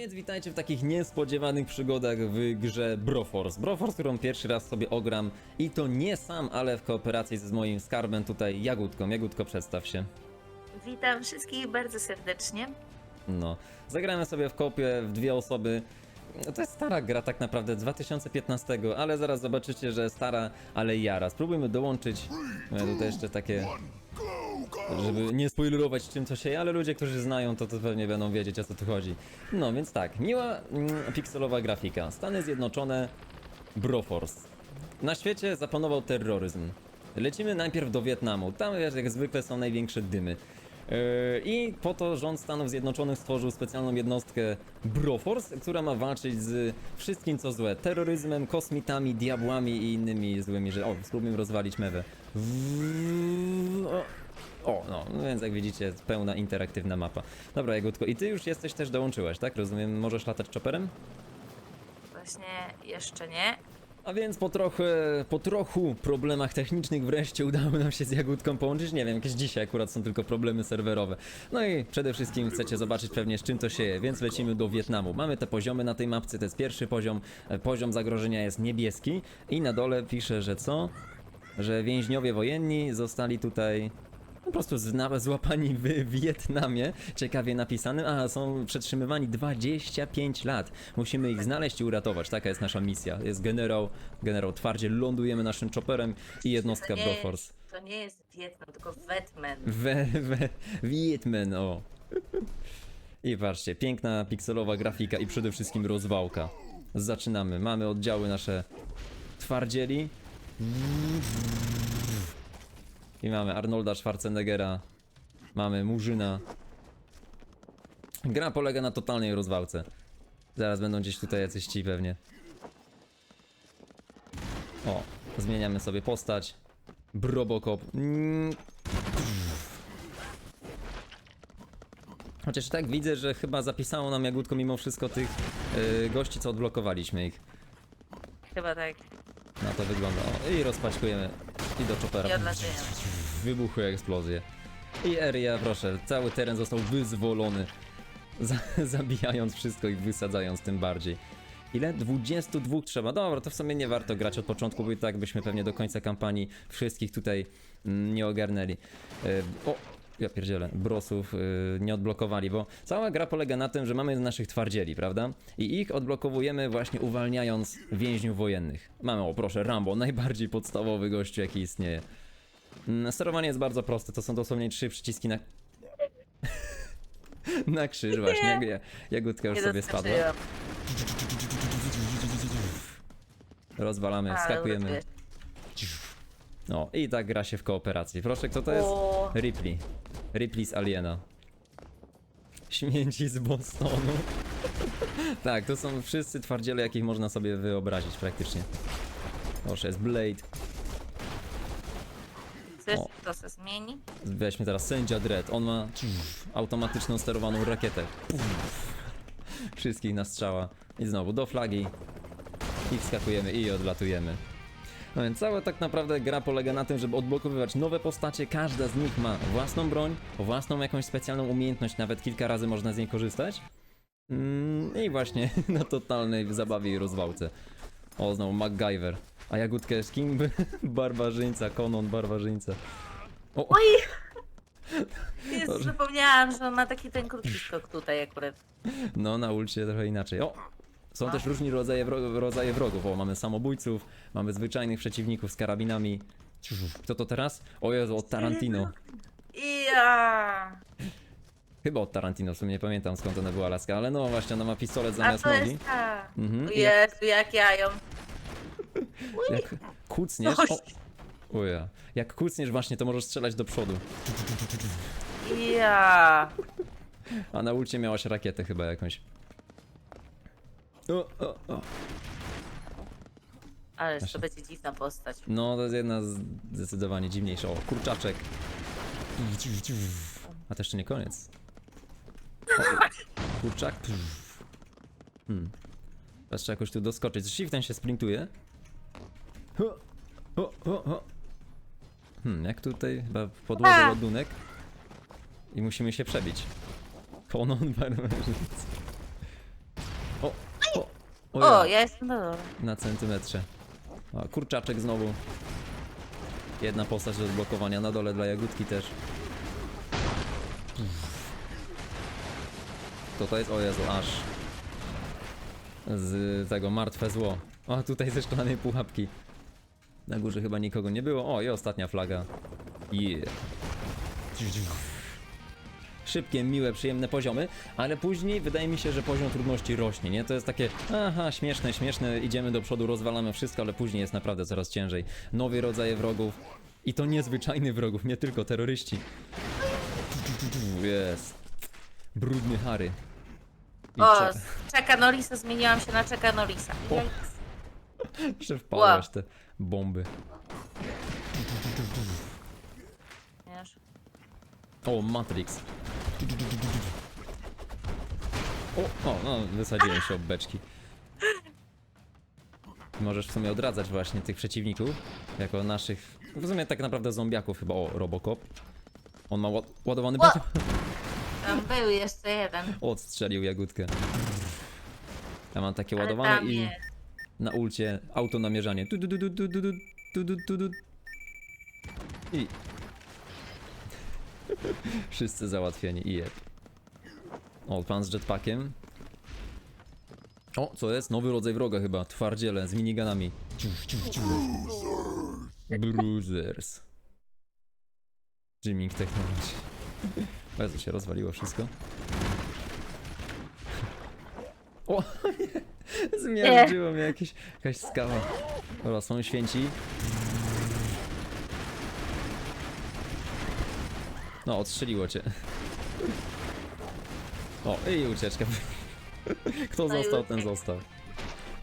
więc witajcie w takich niespodziewanych przygodach w grze Broforce. Broforce, którą pierwszy raz sobie ogram i to nie sam, ale w kooperacji z moim skarbem tutaj Jagódką. Jagódko, przedstaw się. Witam wszystkich bardzo serdecznie. No, zagramy sobie w kopie w dwie osoby. No, To jest stara gra tak naprawdę, 2015, ale zaraz zobaczycie, że stara, ale jara. Spróbujmy dołączyć, ja tutaj jeszcze takie, żeby nie spoilerować czym co się ale ludzie, którzy znają to, to pewnie będą wiedzieć o co tu chodzi. No więc tak, miła mm, pikselowa grafika. Stany Zjednoczone, Broforce. Na świecie zapanował terroryzm. Lecimy najpierw do Wietnamu. Tam wiesz, jak zwykle są największe dymy. Yy, I po to rząd Stanów Zjednoczonych stworzył specjalną jednostkę Broforce, która ma walczyć z wszystkim co złe. Terroryzmem, kosmitami, diabłami i innymi złymi rzeczami. O, spróbujmy rozwalić mewę. W- O, o, no, no więc jak widzicie, pełna interaktywna mapa. Dobra, Jagódko, i ty już jesteś też dołączyłaś, tak? Rozumiem, możesz latać chopperem? Właśnie jeszcze nie. A więc po trochę, po trochu problemach technicznych wreszcie udało nam się z Jagódką połączyć. Nie wiem, jakieś dzisiaj akurat są tylko problemy serwerowe. No i przede wszystkim chcecie zobaczyć pewnie z czym to się je, więc lecimy do Wietnamu. Mamy te poziomy na tej mapce, to jest pierwszy poziom. E, Poziom zagrożenia jest niebieski i na dole pisze, że co? Że więźniowie wojenni zostali tutaj po prostu zna- złapani w Wietnamie, ciekawie napisanym, a są przetrzymywani 25 lat. Musimy ich znaleźć i uratować, taka jest nasza misja. Jest generał, generał twardzie, lądujemy naszym chopperem i jednostka nie, Broforce. to nie jest Wietnam, tylko Wetmen. We, we, Vietman, o. I patrzcie, piękna pikselowa grafika i przede wszystkim rozwałka. Zaczynamy, mamy oddziały nasze twardzieli. I mamy Arnolda Schwarzeneggera. Mamy Murzyna. Gra polega na totalnej rozwałce. Zaraz będą gdzieś tutaj jacyś ci pewnie. O, zmieniamy sobie postać. Brobocop. Mm. Chociaż tak widzę, że chyba zapisało nam Jagódko mimo wszystko tych yy, gości, co odblokowaliśmy ich. Chyba tak. Na to wygląda. O, I rozpaczkujemy. I do chopera. odlatujemy. Wybuchły eksplozje. I area, proszę, cały teren został wyzwolony. Za, zabijając wszystko i wysadzając tym bardziej. Ile? 22 trzeba. Dobra, to w sumie nie warto grać od początku, bo i tak byśmy pewnie do końca kampanii wszystkich tutaj mm, nie ogarnęli. E, o, ja pierdzielę, brosów y, nie odblokowali, bo cała gra polega na tym, że mamy naszych twardzieli, prawda? I ich odblokowujemy właśnie uwalniając więźniów wojennych. Mamy, o proszę, Rambo, najbardziej podstawowy gościu jaki istnieje. Mm, Sterowanie jest bardzo proste, to są dosłownie trzy przyciski na... na krzyż właśnie, jak, ja- jagódka już sobie spadła. doskoczyłam. Rozwalamy, Ale wskakujemy. uratujesz. No i tak gra się w kooperacji. Proszę, kto to jest? O, Ripley. Ripley z Aliena. Śmieci z Bostonu. tak, to są wszyscy twardziele, jakich można sobie wyobrazić praktycznie. Proszę, jest Blade. Chcesz, O. to się zmieni? Weźmy teraz sędzia Dread. On ma automatyczną sterowaną rakietę. Wszystkich na strzała. I znowu do flagi. I wskakujemy i odlatujemy. No więc cała tak naprawdę gra polega na tym, żeby odblokowywać nowe postacie. Każda z nich ma własną broń, własną jakąś specjalną umiejętność, nawet kilka razy można z niej korzystać. Mm, I właśnie na totalnej zabawie i rozwałce. O, znowu MacGyver. A Jagódkę z kim? Barbarzyńca, Konon Barbarzyńca. O, Oj! Jezu, zapomniałam, że on ma taki ten krótki skok tutaj akurat. No, na ulcie trochę inaczej. O! Są też różni rodzaje, wro rodzaje wrogów. O, mamy samobójców, mamy zwyczajnych przeciwników z karabinami. Kto to teraz? O Jezu, od Tarantino. Ja. Chyba od Tarantino, w sumie nie pamiętam skąd ona była laska, ale no właśnie, ona ma pistolet A zamiast to nogi. jest ta. Mhm, O i jak- Jezu, jak ja ją. Jak kucniesz... Coś. O, o ja. Jak kucniesz właśnie, to możesz strzelać do przodu. Ja. A na ulcie miałaś rakietę chyba jakąś. O, o, o. Ależ to będzie dziwna postać. No, to jest jedna z zdecydowanie dziwniejsza. O, kurczaczek. A to jeszcze nie koniec. O, kurczak. Hmm. Teraz trzeba jakoś tu doskoczyć. Z shiftem się sprintuje. Ho, ho, ho, ho. Hmm, jak tutaj chyba w podłodze A! ładunek. I musimy się przebić. Konon barbarzyńcy. O, ja. ja jestem na dole. Na centymetrze. O, kurczaczek znowu. Jedna postać do odblokowania na dole dla jagódki też. To to jest? O Jezu, aż. Z tego martwe zło. O, tutaj ze szklanej pułapki. Na górze chyba nikogo nie było. O, i ostatnia flaga. Yeah. Szybkie, miłe, przyjemne poziomy, ale później wydaje mi się, że poziom trudności rośnie, nie? To jest takie, aha, śmieszne, śmieszne, idziemy do przodu, rozwalamy wszystko, ale później jest naprawdę coraz ciężej. Nowe rodzaje wrogów i to niezwyczajnych wrogów, nie tylko terroryści. Jest. Brudny Harry. I O, cze- z Czeka Norrisa zmieniłam się na Czeka Norrisa. O. Jajks. że te bomby. Wiesz. O, Matrix. O, o, no, wysadziłem się ob beczki. Możesz w sumie odradzać właśnie tych przeciwników, jako naszych, w sumie tak naprawdę zombiaków chyba. O, Robocop. On ma ład ładowany Ła- bot. Tam był jeszcze jeden. Odstrzelił jagódkę. Ja mam takie Ale ładowane tam i jest. na ulcie auto namierzanie. Tu, tu, tu, tu, tu, tu, tu, tu, tu, tu. I... Wszyscy załatwieni i jeb. O, pan z jetpackiem. O, co jest? Nowy rodzaj wroga chyba. Twardziele z miniganami. Ciuf, ciuf, ciuf. Bruisers. Jimming Technology. Bardzo się rozwaliło wszystko. O, nie. Zmiażdżyło mnie jakieś, jakaś skała. Dobra, są święci. No, odstrzeliło cię. O, i ucieczka. Kto No i został, ten uciekł. został.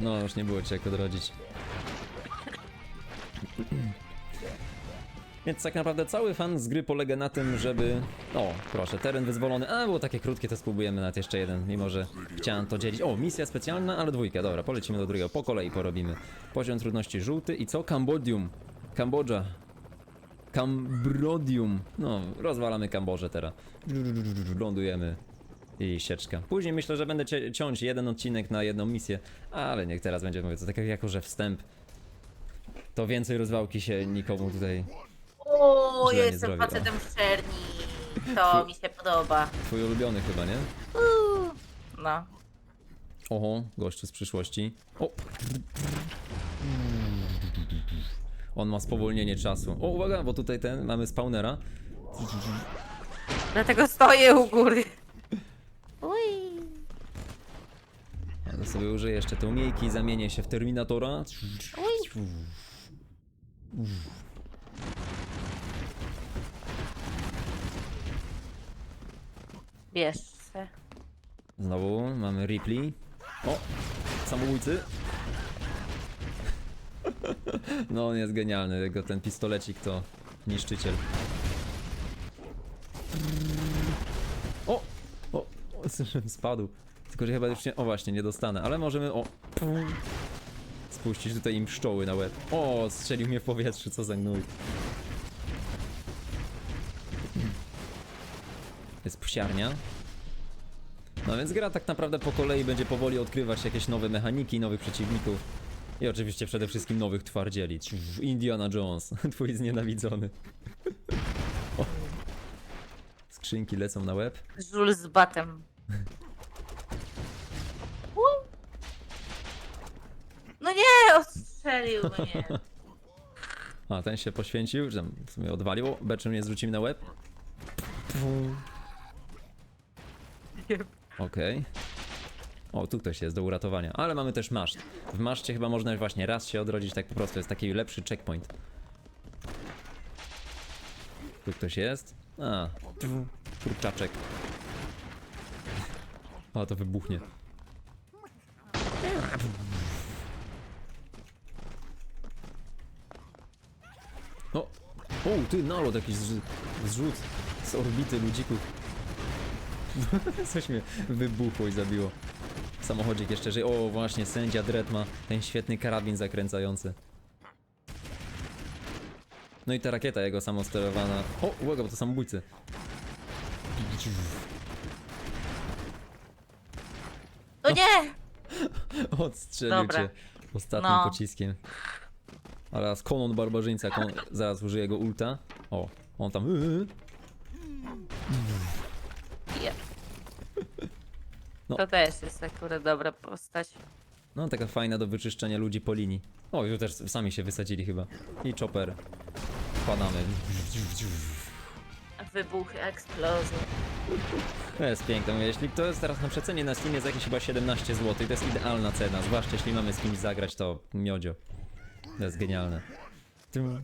No, już nie było cię jak odrodzić. Więc tak naprawdę cały fan z gry polega na tym, żeby... O, proszę, teren wyzwolony. A, było takie krótkie, to spróbujemy nawet jeszcze jeden, mimo że chciałem to dzielić. O, misja specjalna, ale dwójka, dobra, polecimy do drugiego. Po kolei porobimy. Poziom trudności żółty i co? Kambodium. Kambodża. Kambrodium. No, rozwalamy Kambodżę teraz. Lądujemy. I sieczka. Później myślę, że będę ciąć jeden odcinek na jedną misję, ale niech teraz będzie mówię, to tak jako, że wstęp. To więcej rozwałki się nikomu tutaj O, Źle nie jestem facetem w czerni. To mi się podoba. Twój ulubiony chyba, nie? Uuu. No. Oho, gościu z przyszłości. O! On ma spowolnienie czasu. O, uwaga, bo tutaj ten, mamy spawnera. Dlatego stoję u góry. Ui. Ja to sobie użyję jeszcze te umiejki, zamienię się w Terminatora. Ui. Bierz se. Znowu mamy Ripley. O! Samobójcy. No, on jest genialny. Jego ten pistolecik to niszczyciel. O! O! o spadł. Tylko, że chyba już nie... O właśnie, nie dostanę, ale możemy... O! Spuścić tutaj im pszczoły na łeb. O! Strzelił mnie w powietrzu, co za gnój. Jest psiarnia. No więc gra tak naprawdę po kolei będzie powoli odkrywać jakieś nowe mechaniki, nowych przeciwników. I oczywiście przede wszystkim nowych twardzieli. Indiana Jones, twój znienawidzony. O. Skrzynki lecą na łeb. Żul z batem. No nie, ostrzelił mnie. A, ten się poświęcił, że w sumie odwalił. Beczem nie zwrócimy na łeb. Okej. O, tu ktoś jest do uratowania, ale mamy też maszt. W maszcie chyba można właśnie raz się odrodzić tak po prostu, jest taki lepszy checkpoint. Tu ktoś jest? A, kurczaczek. O, to wybuchnie. O, o, ty nalot jakiś zrzu- zrzut z orbity ludzików. Coś mnie wybuchło i zabiło. Samochodzik jeszcze żyje. O, właśnie, sędzia Dredd ma ten świetny karabin zakręcający. No i ta rakieta jego samosterowana. O, uwaga, bo to samobójcy. No nie! Odstrzelił Dobra. cię ostatnim No. pociskiem. A teraz Konon Barbarzyńca, kon... zaraz użyje jego ulta. O, on tam... Yy. Je. No. To też jest akurat dobra postać. No, taka fajna do wyczyszczenia ludzi po linii. O, już też sami się wysadzili chyba. I chopper. Wpadamy. Wybuchy, eksplozje. To jest piękne. Mówię, Jeśli to jest teraz na przecenie na Steamie jest jakieś chyba 17 zł, to jest idealna cena. Zwłaszcza jeśli mamy z kimś zagrać, to miodzio. To jest genialne. Tym-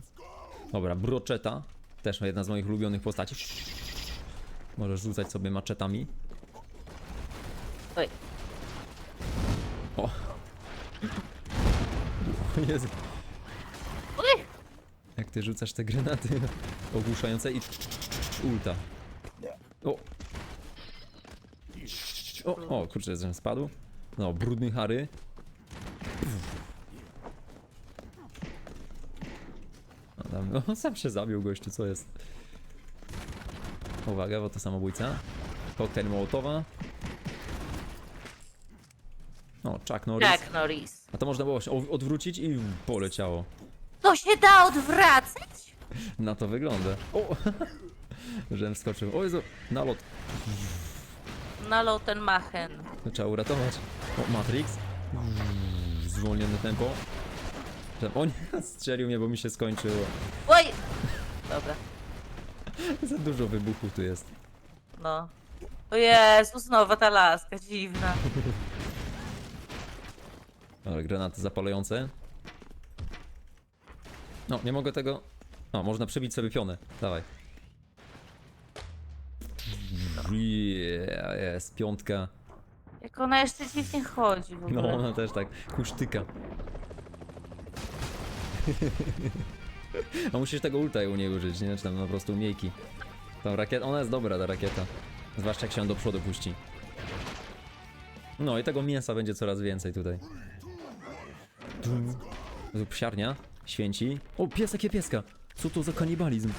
Dobra, broczeta. Też jedna z moich ulubionych postaci. Możesz rzucać sobie maczetami. Oj, O! Jezu, Uj! jak ty rzucasz te granaty ogłuszające i ulta. O! O, o kurczę, że spadł. No, brudny Harry. No, tam, no, sam się zabił gościu, co jest? Uwaga, bo to samobójca. Koktajl Mołotowa. O, Chuck Norris. Norris. A to można było się o- odwrócić i poleciało. To się da odwracać? Na to wygląda. O! Żem wskoczył. O Jezu, nalot. Na Lotenmachen. To trzeba uratować. O, Matrix. Zwolnione tempo. O nie, strzelił mnie, bo mi się skończyło. Oj! Dobra, Za dużo wybuchów tu jest. no. O Jezu, znowu ta laska, dziwna. Ale granaty zapalające. No, nie mogę tego... O, można przebić sobie pionę. Dawaj. Yeah, jest, piątka. Jak ona jeszcze dziwnie chodzi w ogóle. No, ona też tak kusztyka. A musisz tego ulta u niej użyć, nie? Czy tam po prostu umiejki. Tą rakietę, ona jest dobra ta rakieta. Zwłaszcza jak się ją do przodu puści. No i tego mięsa będzie coraz więcej tutaj. Dum. Jezu, Psiarnia, święci. O, piesek je pieska! Co to za kanibalizm?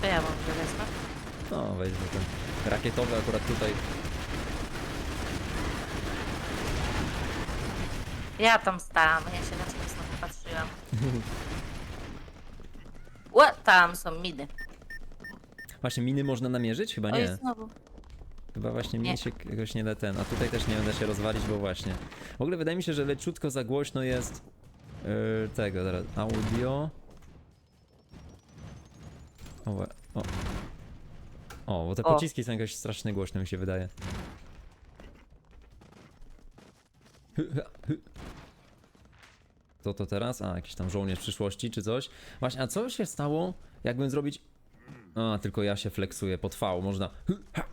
To ja mam wezmę. No, weźmy ten rakietowy akurat tutaj. Ja tam stałam, ja się na ciebie znowu patrzyłam. Ła, tam są miny. Właśnie miny można namierzyć? Chyba Oj, nie. znowu. Chyba właśnie Nie. mnie się jakoś nie da ten, a tutaj też nie będę się rozwalić, bo właśnie. W ogóle wydaje mi się, że leciutko za głośno jest yy, tego, zaraz, audio. O, we- o. o, bo te O. pociski są jakoś strasznie głośne mi się wydaje. Hy, hy, hy. Co to teraz? A, jakiś tam żołnierz przyszłości czy coś. Właśnie, a co się stało, jakbym zrobić... A, tylko ja się flexuję pod V, można... hy, ha.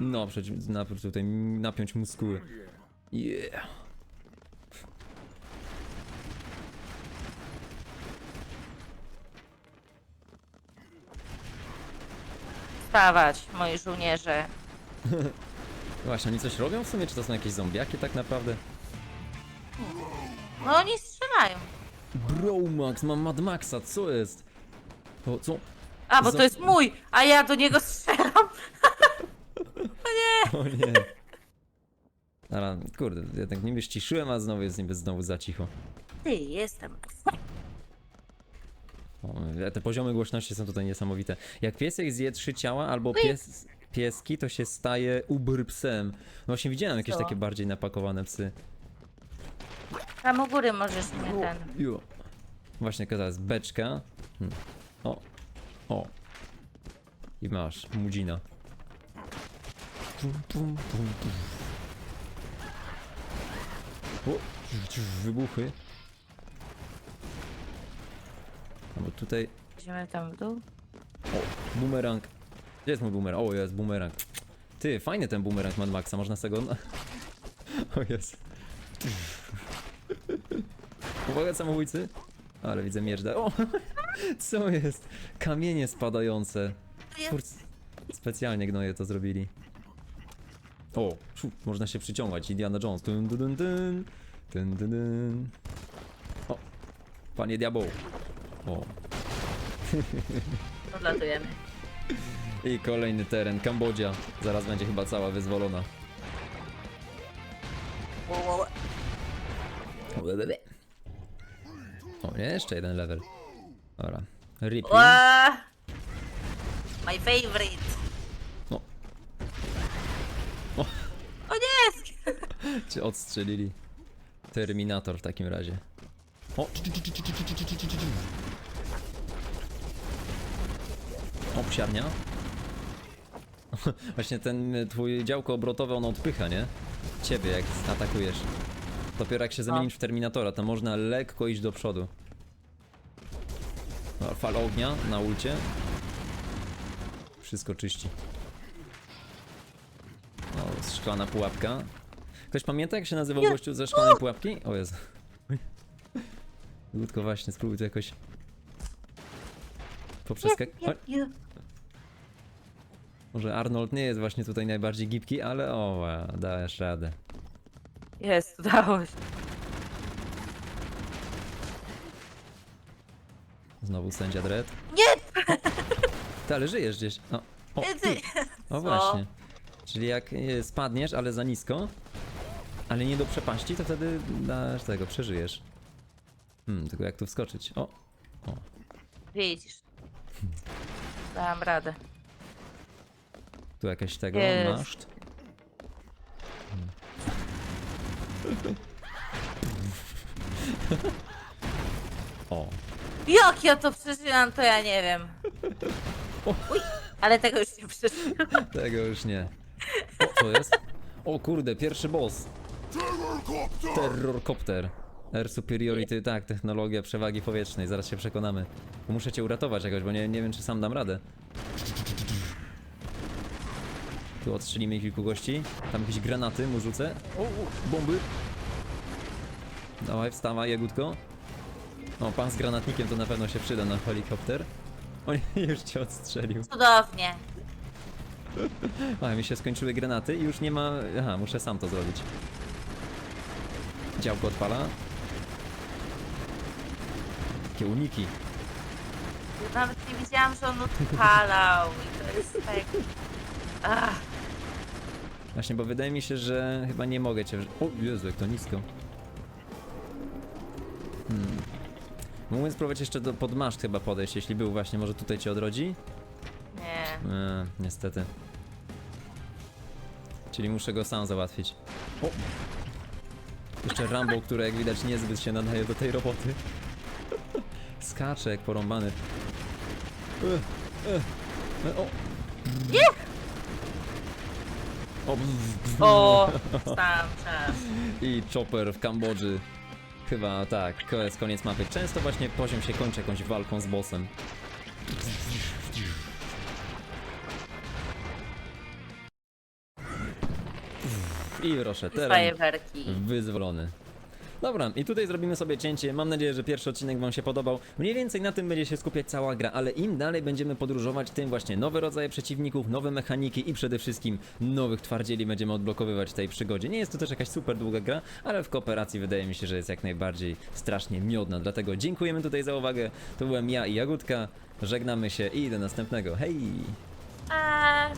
No, przecież najpierw tutaj napiąć muskuły. Yeah. Stawać, moi żołnierze. Właśnie, oni coś robią w sumie? Czy to są jakieś zombiaki tak naprawdę? No oni strzelają. Bro, Max, mam Mad Maxa, co jest? O, co? A, bo Za- to jest mój, a ja do niego strzelam. O nie. Dobra, kurde, ja tak niby ściszyłem, a znowu jest niby znowu za cicho. Ty, jestem. O, te poziomy głośności są tutaj niesamowite. Jak piesek zje trzy ciała albo pies, pieski, to się staje ubr psem. No właśnie widziałem jakieś Co? takie bardziej napakowane psy. Tam u góry możesz mnie ten. Jo. Właśnie to jest beczka. Hmm. O. O. I masz mudzina. Pum, pum, pum, pum. O, wybuchy. No bo tutaj... Idziemy tam w dół. O, bumerang. Gdzie jest mój bumerang? O, jest bumerang. Ty, fajny ten bumerang Mad Maxa, można z tego... O, jest. Uwaga, samobójcy. Ale widzę miecz da... O! Co jest? Kamienie spadające. Twórcy specjalnie gnoje to zrobili. O, szu, można się przyciągać. Indiana Jones. Dun, dun, dun, dun. Dun, dun, dun. O, panie diabeł. O, Odlatujemy. I kolejny teren, Kambodża. Zaraz będzie chyba cała wyzwolona. Wo, wo, wo. O, nie, jeszcze jeden level. Dobra. Ripley. Ła! My favorite. No. O nie! Cię odstrzelili. Terminator w takim razie. O! O, psiarnia. Właśnie ten y, twój działko obrotowe on odpycha, nie? Ciebie jak atakujesz. Dopiero jak się zamienisz w Terminatora, to można lekko iść do przodu. No, fala ognia na ulcie. Wszystko czyści. O, szklana pułapka. Ktoś pamięta jak się nazywał Nie. gościu ze szklanej pułapki? O Jezu. Ludko właśnie, spróbuj to jakoś... Poprzeskak... Nie, O, nie. Może Arnold nie jest właśnie tutaj najbardziej gibki, ale o, dajesz radę. Jest, udało się. Znowu sędzia Dredd. Nie! Ty, ale żyjesz gdzieś. O, o, ty. o Co? właśnie. Czyli jak e, spadniesz, ale za nisko, ale nie do przepaści, to wtedy dasz tego, przeżyjesz. Hmm, tylko jak tu wskoczyć? O, o. Widzisz. Dałam radę. Tu jakieś tego Jest. maszt. Hmm. O, Jak ja to przeżyłam, to ja nie wiem. Uj, ale tego już nie przeżyłam. tego już nie. O, co jest? O kurde, pierwszy boss. Terrorkopter. Air Superiority, tak, technologia przewagi powietrznej, zaraz się przekonamy. Muszę cię uratować jakoś, bo nie, nie wiem czy sam dam radę. Tu odstrzelimy kilku gości. Tam jakieś granaty mu rzucę. O, o, bomby. Dawaj, wstawaj, jagódko. O, pan z granatnikiem to na pewno się przyda na helikopter. O nie, już cię odstrzelił. Cudownie. A, mi się skończyły granaty i już nie ma... Aha, muszę sam to zrobić. Działko odpala. Takie uniki. Nawet nie widziałam, że on odpalał. I to jest tak... Ach, Właśnie, bo wydaje mi się, że chyba nie mogę cię... wrz- O, Jezu, jak to nisko. Hmm. Mógłbym spróbować jeszcze do, pod maszt chyba podejść, jeśli był właśnie, może tutaj cię odrodzi? nie. Eee, niestety. Czyli muszę go sam załatwić. O! Jeszcze Rambo, który jak widać niezbyt się nadaje do tej roboty. Skacze jak porąbany. O! O! O. I Chopper w Kambodży. Chyba tak, to jest koniec mapy. Często właśnie poziom się kończy jakąś walką z bossem. I proszę, teren Fajerwerki. wyzwolony. Dobra, i tutaj zrobimy sobie cięcie. Mam nadzieję, że pierwszy odcinek Wam się podobał. Mniej więcej na tym będzie się skupiać cała gra, ale im dalej będziemy podróżować, tym właśnie nowe rodzaje przeciwników, nowe mechaniki i przede wszystkim nowych twardzieli będziemy odblokowywać w tej przygodzie. Nie jest to też jakaś super długa gra, ale w kooperacji wydaje mi się, że jest jak najbardziej strasznie miodna. Dlatego dziękujemy tutaj za uwagę. To byłem ja i Jagódka. Żegnamy się i do następnego. Hej! A...